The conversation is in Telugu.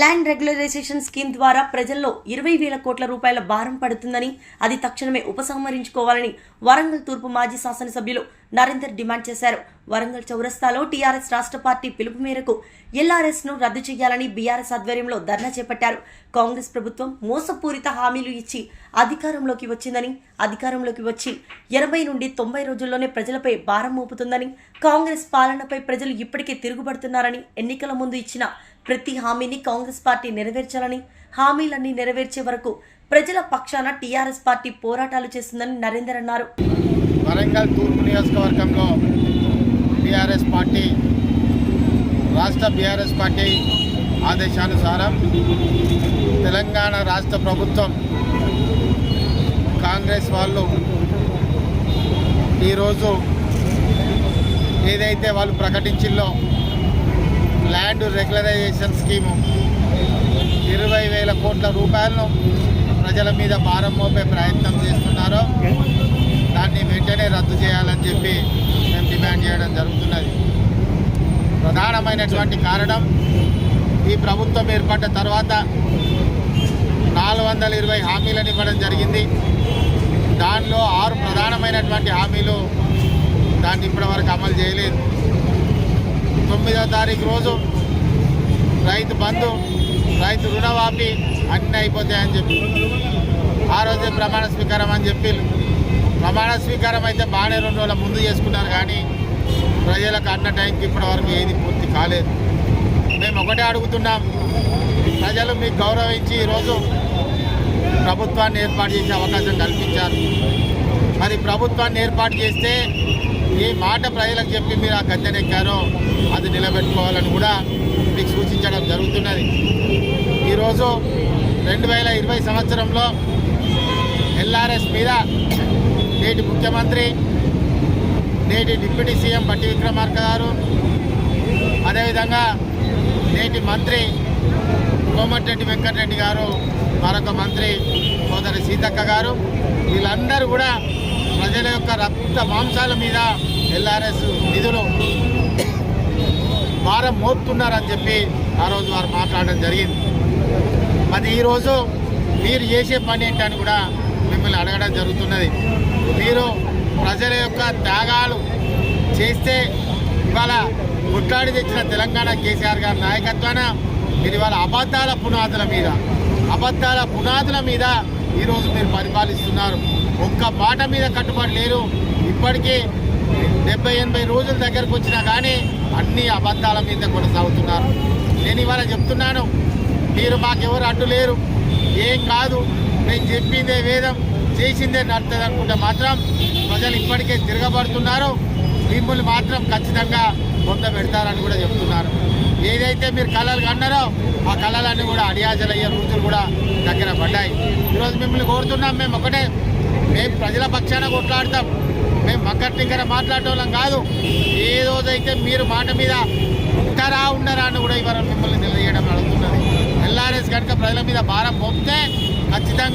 ల్యాండ్ రెగ్యులరైజేషన్ స్కీమ్ ద్వారా ప్రజల్లో ఇరవై వేల కోట్ల రూపాయల భారం పడుతుందని అది తక్షణమే ఉపసంహరించుకోవాలని వరంగల్ తూర్పు మాజీ శాసనసభ్యులు నరేందర్ డిమాండ్ చేశారు. వరంగల్ చౌరస్తాలో టీఆర్ఎస్ రాష్ట్ర పార్టీ పిలుపు మేరకు ఎల్ఆర్ఎస్ను రద్దు చేయాలని బీఆర్ఎస్ ఆధ్వర్యంలో ధర్నా చేపట్టారు. కాంగ్రెస్ ప్రభుత్వం మోసపూరిత హామీలు ఇచ్చి అధికారంలోకి వచ్చిందని అధికారంలోకి వచ్చి ఎనభై నుండి తొంభై రోజుల్లోనే ప్రజలపై భారం మోపుతుందని కాంగ్రెస్ పాలనపై ప్రజలు ఇప్పటికే తిరుగుబడుతున్నారని ఎన్నికల ముందు ఇచ్చిన ప్రతి హామీని కాంగ్రెస్ పార్టీ నెరవేర్చాలని హామీలన్నీ నెరవేర్చే వరకు ప్రజల పక్షాన టీఆర్ఎస్ పార్టీ పోరాటాలు చేస్తుందని నరేందర్ అన్నారు. వరంగల్ తూర్పు నియోజకవర్గంలో బీఆర్ఎస్ పార్టీ రాష్ట్ర బీఆర్ఎస్ పార్టీ ఆదేశానుసారం తెలంగాణ రాష్ట్ర ప్రభుత్వం కాంగ్రెస్ వాళ్ళు ఈరోజు ఏదైతే వాళ్ళు ప్రకటించిందో ల్యాండ్ రెగ్యులరైజేషన్ స్కీము. ఇరవై వేల కోట్ల రూపాయలను ప్రజల మీద భారం మోపే ప్రయత్నం చేస్తున్నారో. దాన్ని వెంటనే రద్దు చేయాలని చెప్పి మేము డిమాండ్ చేయడం జరుగుతున్నది. ప్రధానమైనటువంటి కారణం ఈ ప్రభుత్వం ఏర్పడ్డ తర్వాత నాలుగు వందల ఇరవై హామీలను ఇవ్వడం జరిగింది. దానిలో ఆరు ప్రధానమైనటువంటి హామీలు దాన్ని ఇప్పటివరకు అమలు చేయలేదు. తొమ్మిదో తారీఖు రోజు రైతు బంధు రైతు రుణమాఫీ అన్నీ అయిపోతాయని చెప్పి. ఆ రోజే ప్రమాణ స్వీకారం అని చెప్పి ప్రమాణ స్వీకారం అయితే బాగానే రెండు రోజుల ముందు చేసుకున్నారు కానీ ప్రజలకు అన్న టైంకి ఇప్పటివరకు ఏది పూర్తి కాలేదు. మేము ఒకటే అడుగుతున్నాం ప్రజలు మీకు గౌరవించి ఈరోజు ప్రభుత్వాన్ని ఏర్పాటు చేసే అవకాశం కల్పించారు. మరి ప్రభుత్వాన్ని ఏర్పాటు చేస్తే ఏ మాట ప్రజలకు చెప్పి మీరు ఆ గద్దెనెక్కారో అది నిలబెట్టుకోవాలని కూడా మీకు సూచించడం జరుగుతున్నది. ఈరోజు రెండు వేల ఇరవై సంవత్సరంలో ఎల్ఆర్ఎస్ మీద నేటి ముఖ్యమంత్రి నేటి డిప్యూటీ సీఎం బట్టి విక్రమార్క గారు అదేవిధంగా నేటి మంత్రి కోమటిరెడ్డి వెంకటరెడ్డి గారు మరొక మంత్రి సోదరి సీతక్క గారు వీళ్ళందరూ కూడా ప్రజల యొక్క రక్త మాంసాల మీద ఎల్ఆర్ఎస్ నిధులు భారం మోపుతున్నారని చెప్పి ఆ రోజు వారు మాట్లాడడం జరిగింది. మరి ఈరోజు మీరు చేసే పని ఏంటని కూడా మిమ్మల్ని అడగడం జరుగుతున్నది. మీరు ప్రజల యొక్క త్యాగాలు చేస్తే ఇవాళ కొట్లాడి తెచ్చిన తెలంగాణ కేసీఆర్ గారి నాయకత్వాన మీరు ఇవాళ అబద్ధాల పునాదుల మీద అబద్ధాల పునాదుల మీద ఈరోజు మీరు పరిపాలిస్తున్నారు. ఒక్క మాట మీద కట్టుబడి లేరు. ఇప్పటికీ డెబ్బై ఎనభై రోజుల దగ్గరకు వచ్చినా కానీ అన్ని అబద్ధాల మీద కొనసాగుతున్నారు. నేను ఇవాళ చెప్తున్నాను మీరు మాకెవరు అడ్డు లేరు. ఏం కాదు నేను చెప్పిందే వేదం చేసిందే నడుతుంది అనుకుంటే మాత్రం ప్రజలు ఇప్పటికే తిరగబడుతున్నారు. మిమ్మల్ని మాత్రం ఖచ్చితంగా పొంద పెడతారని కూడా చెప్తున్నారు. ఏదైతే మీరు కళలు కన్నారో ఆ కళలన్నీ కూడా అడియాజలయ్యే రోజులు కూడా దగ్గర పడ్డాయి. ఈరోజు మిమ్మల్ని కోరుతున్నాం మేము ఒకటే మేము ప్రజల పక్షాన కొట్లాడతాం. మేము మక్కటింకర మాట్లాడటం కాదు. ఏ రోజైతే మీరు మాట మీద ఉంటారా ఉండరా అని కూడా ఇవాళ మిమ్మల్ని తెలియజేయడం అడుగుతున్నది ఎల్ఆర్ఎస్ కనుక ప్రజల మీద భారం మోపితే ఖచ్చితంగా